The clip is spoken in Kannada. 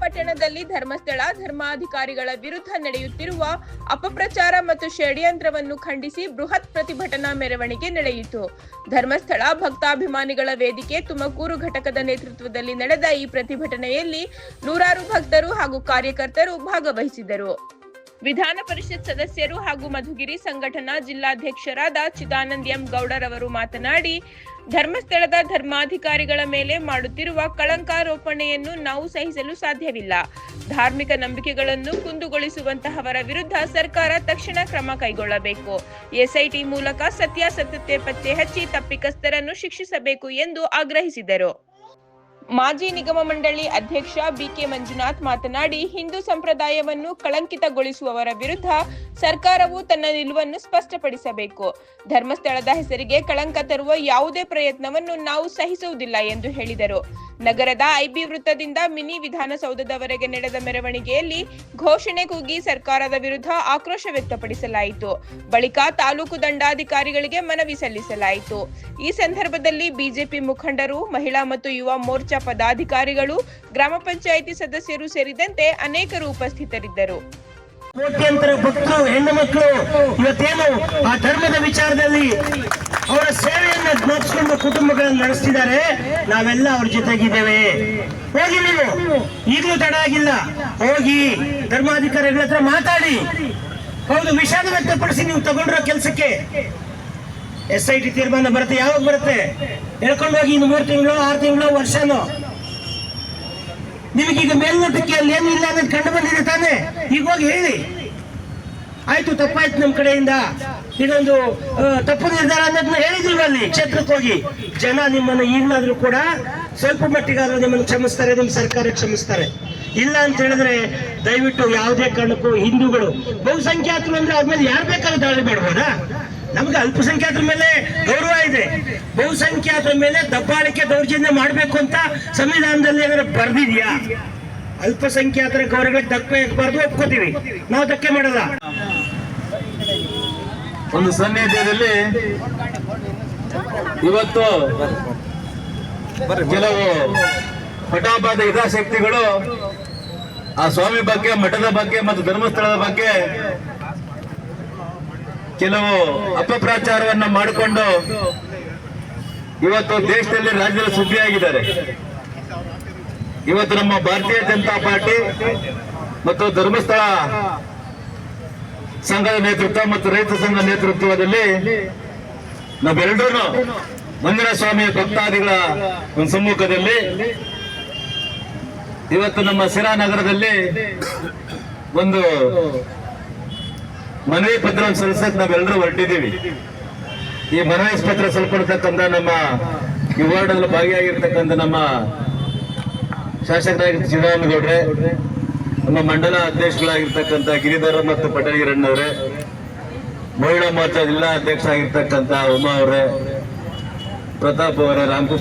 ಪಟ್ಟಣದಲ್ಲಿ ಧರ್ಮಸ್ಥಳ, ಧರ್ಮಾಧಿಕಾರಿಗಳ ವಿರುದ್ಧ ನಡೆಯುತ್ತಿರುವ ಅಪಪ್ರಚಾರ ಮತ್ತು ಷಡ್ಯಂತ್ರವನ್ನು ಖಂಡಿಸಿ ಬೃಹತ್ ಪ್ರತಿಭಟನಾ ಮೆರವಣಿಗೆ ನಡೆಯಿತು. ಧರ್ಮಸ್ಥಳ ಭಕ್ತಾಭಿಮಾನಿಗಳ ವೇದಿಕೆ ತುಮಕೂರು ಘಟಕದ ನೇತೃತ್ವದಲ್ಲಿ ನಡೆದ ಈ ಪ್ರತಿಭಟನೆಯಲ್ಲಿ ನೂರಾರು ಭಕ್ತರು ಹಾಗೂ ಕಾರ್ಯಕರ್ತರು ಭಾಗವಹಿಸಿದರು. ವಿಧಾನ ಪರಿಷತ್ ಸದಸ್ಯರು ಹಾಗೂ ಮಧುಗಿರಿ ಸಂಘಟನಾ ಜಿಲ್ಲಾಧ್ಯಕ್ಷರಾದ ಚಿದಾನಂದ್ ಎಂ ಗೌಡರವರು ಮಾತನಾಡಿ ಧರ್ಮಸ್ಥಳದ ಧರ್ಮಾಧಿಕಾರಿಗಳ ಮೇಲೆ ಮಾಡುತ್ತಿರುವ ಕಳಂಕಾರೋಪಣೆಯನ್ನು ನಾವು ಸಹಿಸಲು ಸಾಧ್ಯವಿಲ್ಲ. ಧಾರ್ಮಿಕ ನಂಬಿಕೆಗಳನ್ನು ಕುಂದುಗೊಳಿಸುವಂತಹವರ ವಿರುದ್ಧ ಸರ್ಕಾರ ತಕ್ಷಣ ಕ್ರಮ ಕೈಗೊಳ್ಳಬೇಕು. ಎಸ್ಐಟಿ ಮೂಲಕ ಸತ್ಯಾಸತ್ಯತೆ ಪತ್ತೆ ಹಚ್ಚಿ ತಪ್ಪಿತಸ್ಥರನ್ನು ಶಿಕ್ಷಿಸಬೇಕು ಎಂದು ಆಗ್ರಹಿಸಿದರು. ಮಾಜಿ ನಿಗಮ ಮಂಡಳಿ ಅಧ್ಯಕ್ಷ ಬಿಕೆ ಮಂಜುನಾಥ್ ಮಾತನಾಡಿ, ಹಿಂದೂ ಸಂಪ್ರದಾಯವನ್ನು ಕಳಂಕಿತಗೊಳಿಸುವವರ ವಿರುದ್ಧ ಸರ್ಕಾರವು ತನ್ನ ನಿಲುವನ್ನು ಸ್ಪಷ್ಟಪಡಿಸಬೇಕು. ಧರ್ಮಸ್ಥಳದ ಹೆಸರಿಗೆ ಕಳಂಕ ತರುವ ಯಾವುದೇ ಪ್ರಯತ್ನವನ್ನು ನಾವು ಸಹಿಸುವುದಿಲ್ಲ ಎಂದು ಹೇಳಿದರು. ನಗರದ ಐಬಿ ವೃತ್ತದಿಂದ ಮಿನಿ ವಿಧಾನಸೌಧದವರೆಗೆ ನಡೆದ ಮೆರವಣಿಗೆಯಲ್ಲಿ ಘೋಷಣೆ ಕೂಗಿ ಸರ್ಕಾರದ ವಿರುದ್ಧ ಆಕ್ರೋಶ ವ್ಯಕ್ತಪಡಿಸಲಾಯಿತು. ಬಳಿಕ ತಾಲೂಕು ದಂಡಾಧಿಕಾರಿಗಳಿಗೆ ಮನವಿ ಸಲ್ಲಿಸಲಾಯಿತು. ಈ ಸಂದರ್ಭದಲ್ಲಿ ಬಿಜೆಪಿ ಮುಖಂಡರು, ಮಹಿಳಾ ಮತ್ತು ಯುವ ಮೋರ್ಚಾ ಪದಾಧಿಕಾರಿಗಳು, ಗ್ರಾಮ ಪಂಚಾಯಿತಿ ಸದಸ್ಯರು ಸೇರಿದಂತೆ ಅನೇಕರು ಉಪಸ್ಥಿತರಿದ್ದರು. ಕೋಟ್ಯಂತರ ಭಕ್ತರು, ಹೆಣ್ಣು ಮಕ್ಕಳು, ಇವತ್ತೇನು ಆ ಧರ್ಮದ ವಿಚಾರದಲ್ಲಿ ಅವರ ಸೇವೆಯನ್ನ ಜ್ಞಾಪಿಸಿಕೊಂಡು ಕುಟುಂಬಗಳನ್ನು ನಡೆಸ್ತಿದ್ದಾರೆ. ನಾವೆಲ್ಲ ಅವ್ರ ಜೊತೆಗಿದ್ದೇವೆ. ಹೋಗಿ ನೀವು. ಈಗಲೂ ತಡ ಆಗಿಲ್ಲ. ಹೋಗಿ ಧರ್ಮಾಧಿಕಾರಿಗಳ ಹತ್ರ ಮಾತಾಡಿ. ಹೌದು, ವಿಷಾದ ವ್ಯಕ್ತಪಡಿಸಿ ನೀವು ತಗೊಂಡಿರೋ ಕೆಲಸಕ್ಕೆ. ಎಸ್ ಐ ಟಿ ತೀರ್ಮಾನ ಬರುತ್ತೆ, ಯಾವಾಗ ಬರುತ್ತೆ? ಹೇಳ್ಕೊಂಡು ಹೋಗಿ ಇನ್ನು ಮೂರು ತಿಂಗಳು, ಆರು ತಿಂಗಳು, ವರ್ಷನೋ. ನಿಮಗೀಗ ಮೇಲ್ನೋಟಕ್ಕೆ ಅಲ್ಲಿ ಏನು ಇಲ್ಲ ಅನ್ನೋದು ಕಂಡು ಬಂದಿದೆ ತಾನೇ? ಈಗ ಹೋಗಿ ಹೇಳಿ. ಆಯ್ತು, ತಪ್ಪಾಯ್ತು ನಮ್ಮ ಕಡೆಯಿಂದ. ಇದೊಂದು ತಪ್ಪು ನಿರ್ಧಾರ ಅನ್ನೋದನ್ನ ಹೇಳಿದಿಲ್ವ ಅಲ್ಲಿ, ಕ್ಷೇತ್ರಕ್ಕೆ ಹೋಗಿ. ಜನ ನಿಮ್ಮನ್ನು ಈಗಲಾದ್ರೂ ಕೂಡ ಸ್ವಲ್ಪ ಮಟ್ಟಿಗಾದ್ರೂ ನಿಮ್ಮನ್ನು ಕ್ಷಮಿಸ್ತಾರೆ, ನಿಮ್ಮ ಸರ್ಕಾರ ಕ್ಷಮಿಸ್ತಾರೆ. ಇಲ್ಲ ಅಂತ ಹೇಳಿದ್ರೆ ದಯವಿಟ್ಟು ಯಾವುದೇ ಕಾರಣಕ್ಕೂ ಹಿಂದೂಗಳು ಬಹುಸಂಖ್ಯಾತರು ಅಂದ್ರೆ ಆದ್ಮೇಲೆ ಮೇಲೆ ಯಾರು ಬೇಕಾದ್ರೂ ದಾಳಿ ಮಾಡ್ಬೋದಾ? ನಮ್ಗೆ ಅಲ್ಪಸಂಖ್ಯಾತರ ಮೇಲೆ ಗೌರವ ಇದೆ. ಬಹುಸಂಖ್ಯಾತರ ಮೇಲೆ ದಬ್ಬಾಳಿಕೆ ದೌರ್ಜನ್ಯ ಮಾಡಬೇಕು ಅಂತ ಸಂವಿಧಾನದಲ್ಲಿ ಏನಾದ್ರು ಬರ್ದಿದ್ಯಾ? ಅಲ್ಪಸಂಖ್ಯಾತರ ಗೌರವಗಳಿಗೆ ಧಕ್ಕೆ ಬಾರ್ದು ಒಪ್ಕೋತೀವಿ. ನಾವು ಧಕ್ಕೆ ಮಾಡಲ್ಲ. ಒಂದು ಸನ್ನಿಧ್ಯದಲ್ಲಿ ಇವತ್ತು ಕೆಲವು ಪಟಾಪಾದ ಹಿತಾಸಕ್ತಿಗಳು ಆ ಸ್ವಾಮಿ ಬಗ್ಗೆ, ಮಠದ ಬಗ್ಗೆ ಮತ್ತು ಧರ್ಮಸ್ಥಳದ ಬಗ್ಗೆ ಕೆಲವು ಅಪಪ್ರಚಾರವನ್ನ ಮಾಡಿಕೊಂಡು ಇವತ್ತು ದೇಶದಲ್ಲಿ ರಾಜ್ಯದಲ್ಲಿ ಸುದ್ದಿಯಾಗಿದ್ದಾರೆ. ಇವತ್ತು ನಮ್ಮ ಭಾರತೀಯ ಜನತಾ ಪಾರ್ಟಿ ಮತ್ತು ಧರ್ಮಸ್ಥಳ ಸಂಘದ ನೇತೃತ್ವ ಮತ್ತು ರೈತ ಸಂಘ ನೇತೃತ್ವದಲ್ಲಿ ನಾವೆಲ್ಲರೂ ಮಂದಿರ ಸ್ವಾಮಿಯ ಭಕ್ತಾದಿಗಳ ಒಂದು ಸಮ್ಮುಖದಲ್ಲಿ ಇವತ್ತು ನಮ್ಮ ಸಿರಾ ನಗರದಲ್ಲಿ ಒಂದು ಮನವಿ ಪತ್ರ ಸಲ್ಲಿಸಕ್ ನಾವೆಲ್ಲರೂ ಹೊರಟಿದ್ದೀವಿ. ಈ ಮನವಿ ಪತ್ರ ಸಲ್ಪಡ್ತಕ್ಕಂಥ ನಮ್ಮ ಈ ವಾರ್ಡಲ್ಲಿ ಭಾಗಿಯಾಗಿರ್ತಕ್ಕಂಥ ನಮ್ಮ ಶಾಸಕರಾಗಿ ಶ್ರೀರಾಮಗೌಡ್ರೆ ನಮ್ಮ ಮಂಡಲ ಅಧ್ಯಕ್ಷಗಳಾಗಿರ್ತಕ್ಕಂಥ ಗಿರಿಧರ ಮತ್ತು ಪಟೇಲ್ಗಿರಣ್ಣವ್ರೆ ಮಹಿಳಾ ಮೋರ್ಚಾ ಜಿಲ್ಲಾ ಅಧ್ಯಕ್ಷ ಆಗಿರ್ತಕ್ಕಂಥ ಉಮಾ ಅವರೇ, ಪ್ರತಾಪ್ ಅವರೇ, ರಾಮಕೃಷ್ಣ